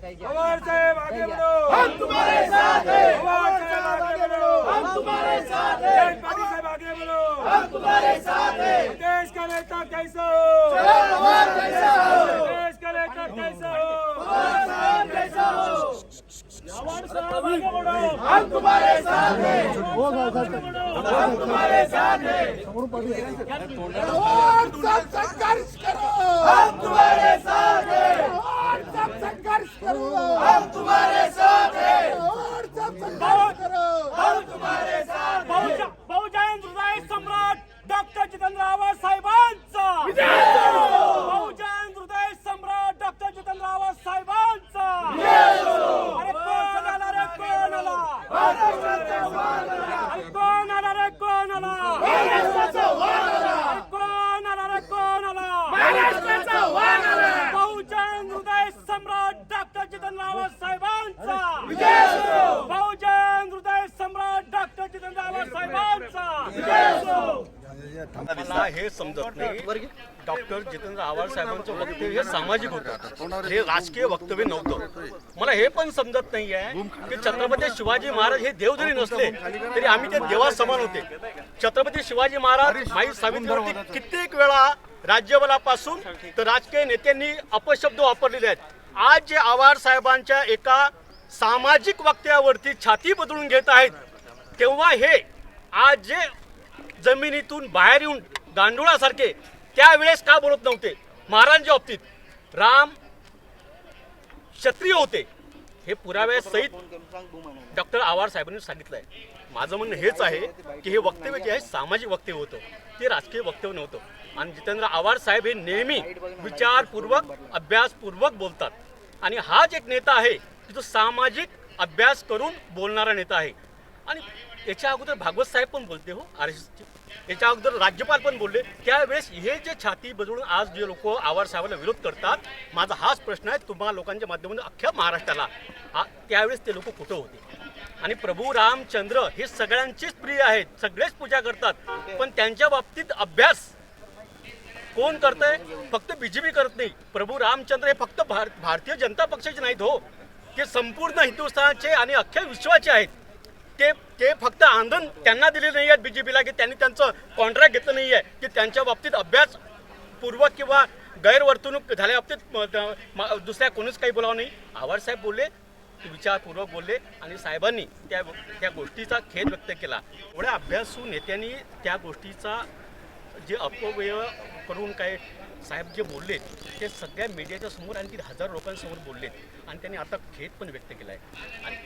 पवार साहेब आगे बढ़ो हम तुम्हारे साथ हैं पवार साहेब आगे बढ़ो हम तुम्हारे साथ हैं पाटिल साहेब आगे बढ़ो हम तुम्हारे साथ हैं देश का नेता कैसा हो पवार कैसा हो देश का नेता कैसा हो पवार साहब कैसा हो पवार साहब आगे बढ़ो हम तुम्हारे साथ हैं हम तुम्हारे साथ हैं और सब संघर्ष करो हम तुम्हारे साथ हैं और सब संघर्ष करो हम तुम्हारे साथ हैं और सब संघर्ष करो हम तुम्हारे साथ हैं बहुजन बहुजन हृदय सम्राट आवाज साहेबांचा! बहुजन हृदय सम्राट डॉक्टर जितेंद्र आवाज साहेबांचा! अरे कोण आला रे कोण आला? अरे कोण आला रे कोण आला? अरे कोण आला रे कोण आला? बहुजन हृदय सम्राट डॉक्टर जितेंद्र आवाज साहेबांचा! बहुजन हृदय सम्राट डॉक्टर जितेंद्र आवाज साहेबांचा! हे समजत नाही. डॉक्टर जितेंद्र आव्हाड साहेबांचं वक्तव्य हे सामाजिक होतं. हे राजकीय वक्तव्य नव्हतं. मला हे पण समजत नाही आहे की छत्रपती शिवाजी महाराज हे देव जरी नसले तरी आम्ही ते देवा समान होते. छत्रपती शिवाजी महाराज माई सावित्रीवरती कित्येक वेळा राज्यबलापासून तर राजकीय नेत्यांनी अपशब्द वापरलेले आहेत. आज जे आव्हाड साहेबांच्या एका सामाजिक वक्तव्यावरती छाती बदलून घेत आहेत तेव्हा हे आज जे जमिनीतून बाहेर येऊन गांडुळासारखे त्यावेळेस का बोलत नव्हते? महाराजांच्या बाबतीत. राम क्षत्रिय होते. हे पुराव्या सहित डॉक्टर आवार साहेबांनी सांगितलंय. माझं म्हणणं हेच आहे की हे वक्तव्य जे आहे सामाजिक वक्तव्य होतं. ते राजकीय वक्तव्य नव्हतं. आणि जितेंद्र आव्हाड साहेब हे नेहमी विचारपूर्वक अभ्यासपूर्वक बोलतात. आणि हाच एक नेता आहे की जो सामाजिक अभ्यास करून बोलणारा नेता आहे. आणि याच्या अगोदर भागवत साहेब पण बोलते हो आर एस याच्या अगोदर राज्यपाल पण बोलले. त्यावेळेस हे जे छाती बदलून आज जे लोक आवार साहेबांना विरोध करतात माझा हाच प्रश्न आहे तुम्हाला लोकांच्या माध्यमातून अख्ख्या महाराष्ट्राला. त्यावेळेस ते लोक कुठं होते? आणि प्रभू रामचंद्र हे सगळ्यांचेच प्रिय आहेत सगळेच पूजा करतात. पण त्यांच्या बाबतीत अभ्यास कोण करतंय? फक्त बीजेपी करत नाही. प्रभू रामचंद्र हे फक्त भार भारतीय जनता पक्षाचे नाहीत हो. ते संपूर्ण हिंदुस्थानाचे आणि अख्ख्या विश्वाचे आहेत. ते ते फक्त आंदोलन त्यांना दिले नाही आहेत बीजेपीला की त्यांनी त्यांचं कॉन्ट्रॅक्ट घेतलं नाही आहे की त्यांच्या बाबतीत अभ्यास पूर्वक किंवा गैरवर्तणूक झाल्या बाबतीत दुसऱ्या कोणीच काही बोलावं नाही. आव्हाड साहेब बोलले विचारपूर्वक बोलले आणि साहेबांनी त्या त्या गोष्टीचा खेद व्यक्त केला. एवढ्या अभ्यासू नेत्यांनी त्या गोष्टीचा जे अपव्यय करून काय साहेब जे बोलले ते सगळ्या मीडियाच्या समोर आणखी हजार लोकांसमोर बोललेत आणि त्यांनी आता खेद पण व्यक्त केला आहे आणि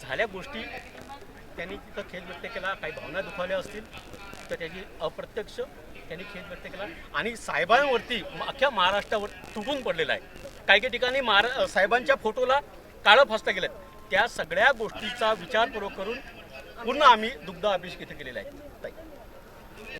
झाल्या गोष्टी त्यांनी तिथं खेद व्यक्त केला काही भावना दुखावल्या असतील तर त्याची अप्रत्यक्ष त्यांनी खेद व्यक्त केला. आणि साहेबांवरती अख्ख्या महाराष्ट्रावर तुटून पडलेला आहे. काही काही ठिकाणी महारा साहेबांच्या फोटोला काळं फासता गेलं त्या सगळ्या गोष्टीचा विचारपूर्वक करून पूर्ण आम्ही दुग्ध अभिषेक इथं केलेला आहे.